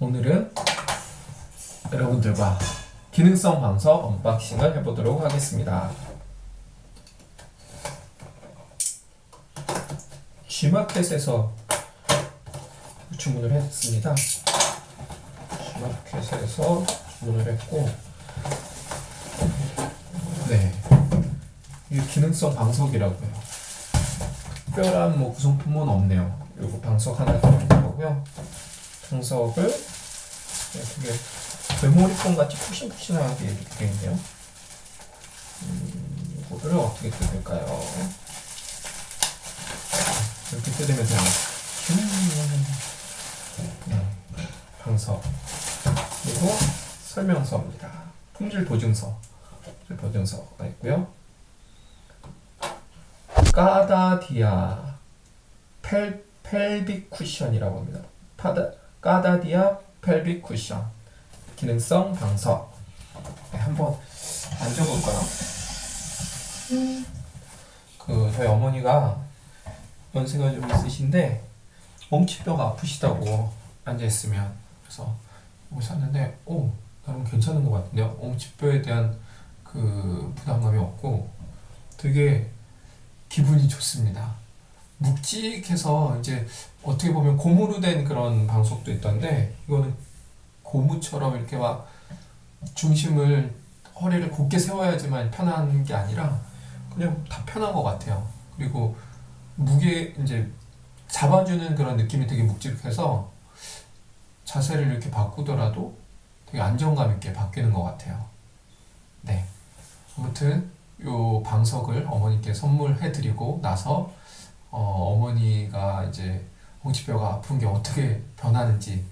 오늘은 여러분들과 기능성 방석 언박싱을 해보도록 하겠습니다. G마켓에서 주문을 했습니다. G마켓에서 주문을 했고, 네, 이게 기능성 방석이라고요. 특별한 뭐 구성품은 없네요. 요거 방석 하나 들어있는 거고요. 방석을 어떻게 메모리폼 같이 푹신푹신하게 이렇게 되어 있네요. 음, 이거를 어떻게 뜯을까요? 이렇게 뜯으면 되는 네, 방석 그리고 설명서입니다. 품질 보증서, 품질 보증서가 있고요. 까다디아 펠 펠빅 쿠션이라고 합니다. 파다 까다디아 펠빅 쿠션 기능성 방석 네, 한번 앉아볼까요? 그 저희 어머니가 연세가 좀 있으신데 엉치뼈가 아프시다고 앉아 있으면 그래서 오셨는데 오 나름 괜찮은 것 같은데요. 엉치뼈에 대한 그 부담감이 없고 되게 기분이 좋습니다. 묵직해서 이제 어떻게 보면 고무로 된 그런 방석도 있던데 이거는 고무처럼 이렇게 막 중심을 허리를 곧게 세워야지만 편한 게 아니라 그냥 다 편한 것 같아요. 그리고 무게 이제 잡아주는 그런 느낌이 되게 묵직해서 자세를 이렇게 바꾸더라도 되게 안정감 있게 바뀌는 것 같아요. 네. 아무튼 요 방석을 어머니께 선물해드리고 나서 어, 어머니가 이제 홍치뼈가 아픈 게 어떻게 변하는지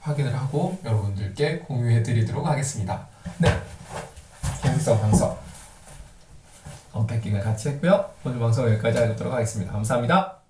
확인을 하고 여러분들께 공유해 드리도록 하겠습니다. 네. 기능성 방석 언패킹을 같이 했고요. 오늘 방송 여기까지 하도록 하겠습니다. 감사합니다.